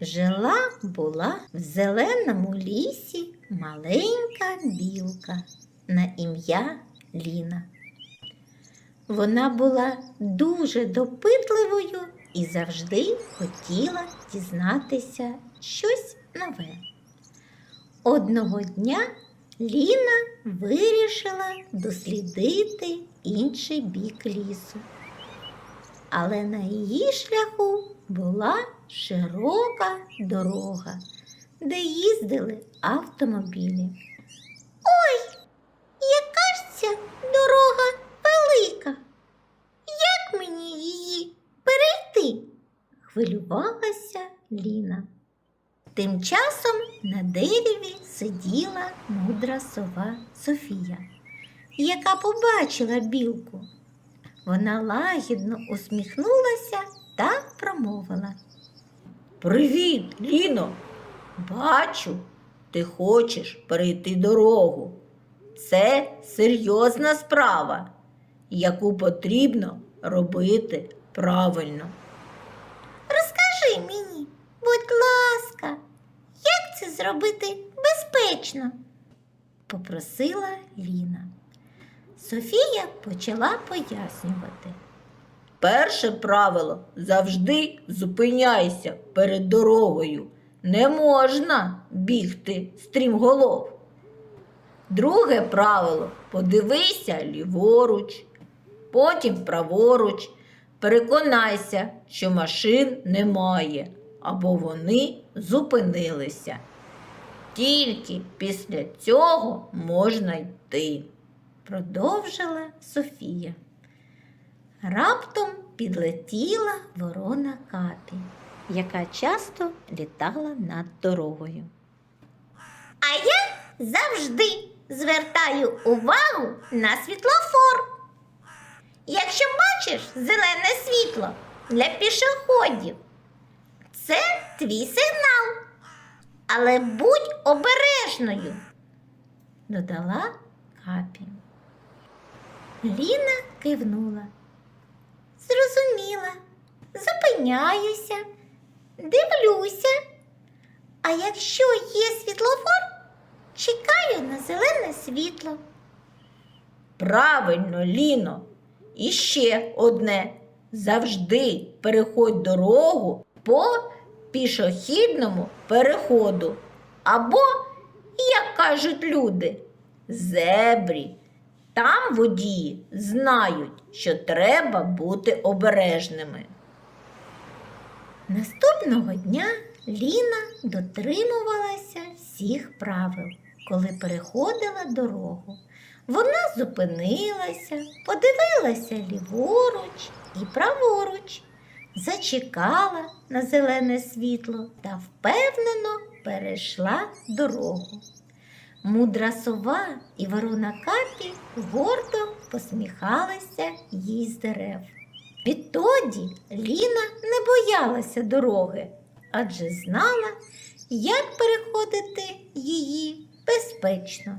Жила була в зеленому лісі маленька білка на ім'я Ліна. Вона була дуже допитливою і завжди хотіла дізнатися щось нове. Одного дня Ліна вирішила дослідити інший бік лісу. Але на її шляху була широка дорога, де їздили автомобілі. Ой, яка ж ця дорога велика? Як мені її перейти? хвилювалася Ліна. Тим часом на дереві сиділа мудра сова Софія, яка побачила білку. Вона лагідно усміхнулася та промовила. Привіт, Ліно. Бачу, ти хочеш перейти дорогу. Це серйозна справа, яку потрібно робити правильно. Розкажи мені, будь ласка, як це зробити безпечно? попросила Ліна. Софія почала пояснювати. Перше правило завжди зупиняйся перед дорогою. Не можна бігти стрімголов. Друге правило подивися ліворуч, потім праворуч. Переконайся, що машин немає або вони зупинилися. Тільки після цього можна йти. продовжила Софія. Раптом підлетіла ворона капі, яка часто літала над дорогою. А я завжди звертаю увагу на світлофор. Якщо бачиш зелене світло для пішоходів, це твій сигнал. Але будь обережною, додала Капі. Ліна кивнула. Зрозуміла, зупиняюся, дивлюся. А якщо є світлофор, чекаю на зелене світло. Правильно, Ліно. І ще одне. Завжди переходь дорогу по пішохідному переходу. Або, як кажуть люди, зебрі. Там водії знають, що треба бути обережними. Наступного дня Ліна дотримувалася всіх правил, коли переходила дорогу. Вона зупинилася, подивилася ліворуч і праворуч, зачекала на зелене світло та впевнено перейшла дорогу. Мудра сова і ворона капі гордо посміхалися їй з дерев. Відтоді Ліна не боялася дороги, адже знала, як переходити її безпечно.